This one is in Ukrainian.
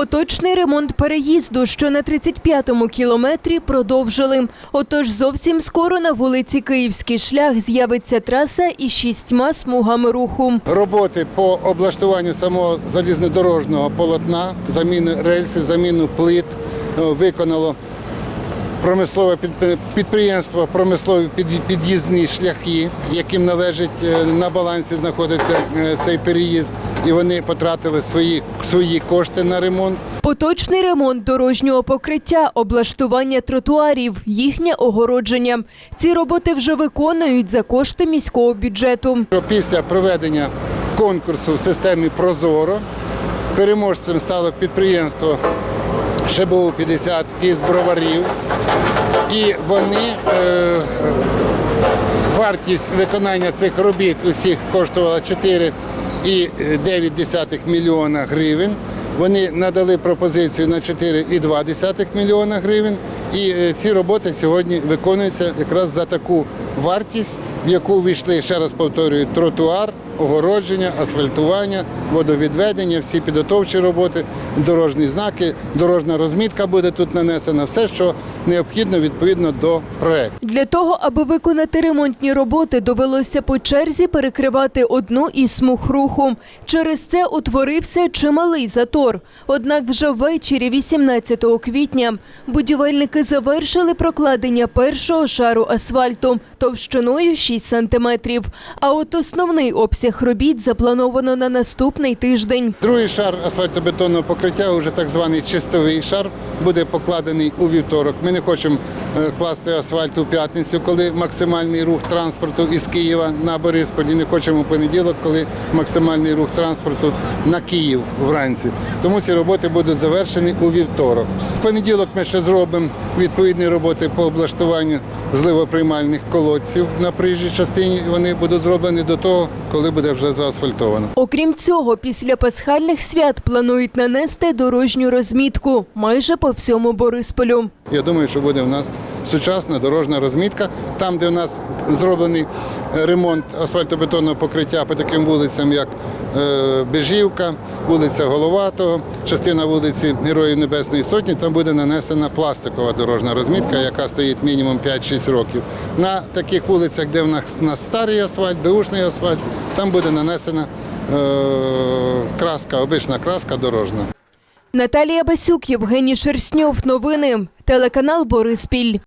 Поточний ремонт переїзду, що на 35-му кілометрі, продовжили. Отож, зовсім скоро на вулиці Київський шлях з'явиться траса із шістьма смугами руху. Роботи по облаштуванню самого залізнодорожнього полотна, заміну рельсів, заміну плит е, виконало промислове під- підприємство, промислові під- під'їзні шляхи, яким належить е, на балансі знаходиться е, цей переїзд, і вони потратили свої, свої кошти на ремонт. Поточний ремонт дорожнього покриття, облаштування тротуарів, їхнє огородження. Ці роботи вже виконують за кошти міського бюджету. Після проведення конкурсу в системі Прозоро переможцем стало підприємство ШБУ 50 із броварів. І вони е, вартість виконання цих робіт усіх коштувала 4,9 мільйона гривень. Вони надали пропозицію на 4,2 мільйона гривень. І е, ці роботи сьогодні виконуються якраз за таку вартість, в яку війшли, ще раз повторюю, тротуар, огородження, асфальтування, водовідведення, всі підготовчі роботи, дорожні знаки, дорожна розмітка буде тут нанесена, все, що необхідно відповідно до проекту. Для того, аби виконати ремонтні роботи, довелося по черзі перекривати одну із смуг руху. Через це утворився чималий затор. Однак вже ввечері 18 квітня будівельники завершили прокладення першого шару асфальту товщиною 6 сантиметрів. А от основний обсяг робіт заплановано на наступний тиждень. Другий шар асфальтобетонного покриття, вже так званий чистовий шар, буде покладений у вівторок. Ми не хочемо е, класти асфальт у п'ятницю, коли максимальний рух транспорту із Києва на Бориспіль. І не хочемо у понеділок, коли максимальний рух транспорту на Київ вранці. Тому ці роботи будуть завершені у вівторок. В понеділок ми ще зробимо відповідні роботи по облаштуванню зливоприймальних колодців на проїжджій частині. Вони будуть зроблені до того, коли буде вже заасфальтовано. Окрім цього, після пасхальних свят планують нанести дорожню розмітку майже по всьому Борисполю. Я думаю, що буде в нас сучасна дорожня розмітка. Там, де в нас зроблений е, ремонт асфальтобетонного покриття по таким вулицям, як е, Бежівка, вулиця Головатого, частина вулиці Героїв Небесної Сотні, там буде нанесена пластикова дорожня розмітка, яка стоїть мінімум 5-6 років. На таких вулицях, де в нас, старий асфальт, беушний асфальт, там буде нанесена е, краска, обична краска дорожна. Наталія Басюк, Євгеній Шерстньов. Новини. Телеканал Бориспіль.